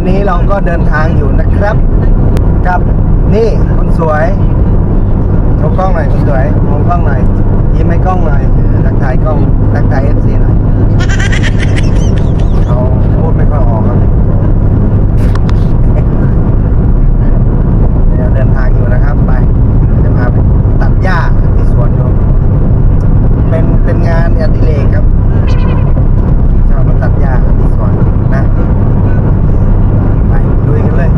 อนนี้เราก็เดินทางอยู่นะครับ กับนี่คนสวยโชว์กล้องหน่อยคนสวยมองกล้องหน่อยยิ้มให้กล้องหน่อยเออทักทายกล้องทักทายเอฟซีหน่อยเขาพูดไม่ค่อยออกครับเดี๋ยวเดินทางอยู่นะครับไปเดี๋ยวจะพาไปตัดหญ้าที่สวนดูเป็นเป็นงานอดิเรกครับชอบมาตัดหญ้าที่สวนนะ ไปลุยกันเลย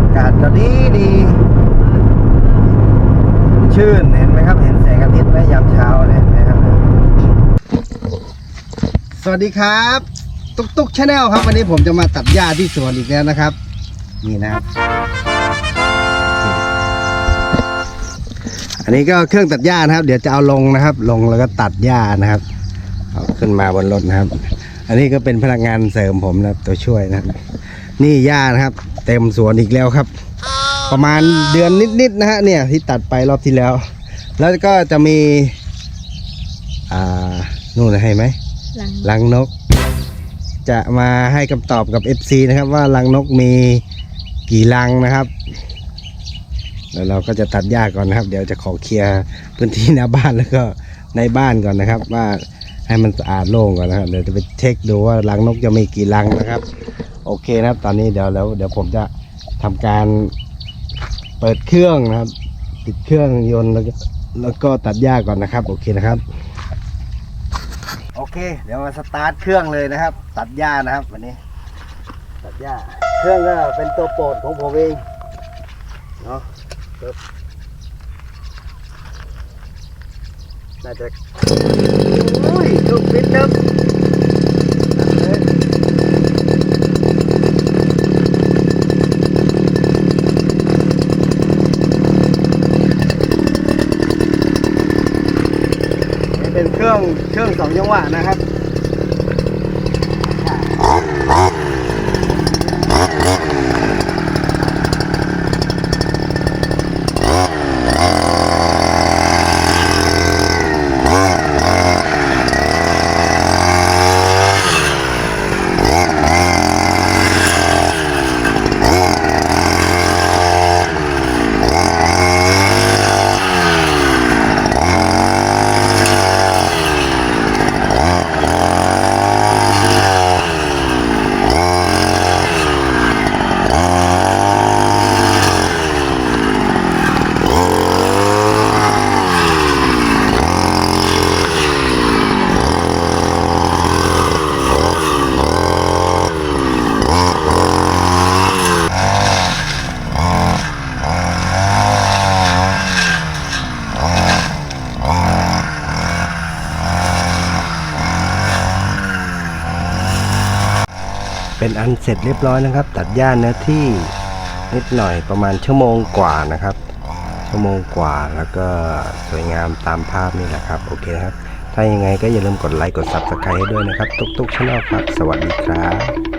อากาศก็ดีดี ชื่นเห็นไหมครับ เห็นแสงอาทิตย์ไหมยามเช้าเห็นไหมครับ สวัสดีครับ ตุ๊กตุ๊กชาแนลครับ วันนี้ผมจะมาตัดหญ้าที่สวนอีกแล้วนะครับ นี่นะครับอันนี้ก็เครื่องตัดหญ้านะครับ เดี๋ยวจะเอาลงนะครับ ลงแล้วก็ตัดหญ้านะครับเอาขึ้นมาบนรถนะครับ อันนี้ก็เป็นพนักงานเสริมผมนะครับตัวช่วยนะครับ นี่หญ้านะครับ เต็มสวนอีกแล้วครับ ประมาณเดือนนิดๆนะฮะเนี่ยที่ตัดไปรอบที่แล้ว แล้วก็จะมี อ่านู่นนะให้ไหมหลังลังนก จะมาให้คำตอบกับ FC นะครับ ว่าลังนกมีกี่ลังนะครับแล้วเราก็จะตัดหญ้าก่อนนะครับ เดี๋ยวจะขอเคลียร์พื้นที่หน้าบ้านแล้วก็ในบ้านก่อนนะครับ ว่าให้มันสะอาดโล่งก่อนนะครับเดี๋ยวจะไปเช็คดูว่ารังนกจะมีกี่รังนะครับ โอเคนะครับ ตอนนี้เดี๋ยวแล้ว เดี๋ยวผมจะทำการ เปิดเครื่องนะครับ ติดเครื่องยนต์แล้วก็แล้วก็ตัดหญ้าก่อนนะครับ โอเคนะครับ โอเค เดี๋ยวมาสตาร์ทเครื่องเลยนะครับ ตัดหญ้านะครับวันนี้ ตัดหญ้าเครื่องก็เป็นตัวโปรดของผมเองเนาะครับน่าจะโอ้ยลูกฟิตครับตัดเลยนี่ เป็นเครื่องเครื่องสองจังหวะนะครับ เป็นอันเสร็จเรียบร้อยนะครับ ตัดหญ้าเนื้อที่นิดหน่อยประมาณชั่วโมงกว่านะครับ ชั่วโมงกว่าแล้วก็สวยงามตามภาพนี่แหละครับ โอเคครับ ถ้ายังไงก็อย่าลืมกดไลค์กดซับสไครต์ให้ด้วยนะครับ ทุกทุกช anel ครับ สวัสดีครับ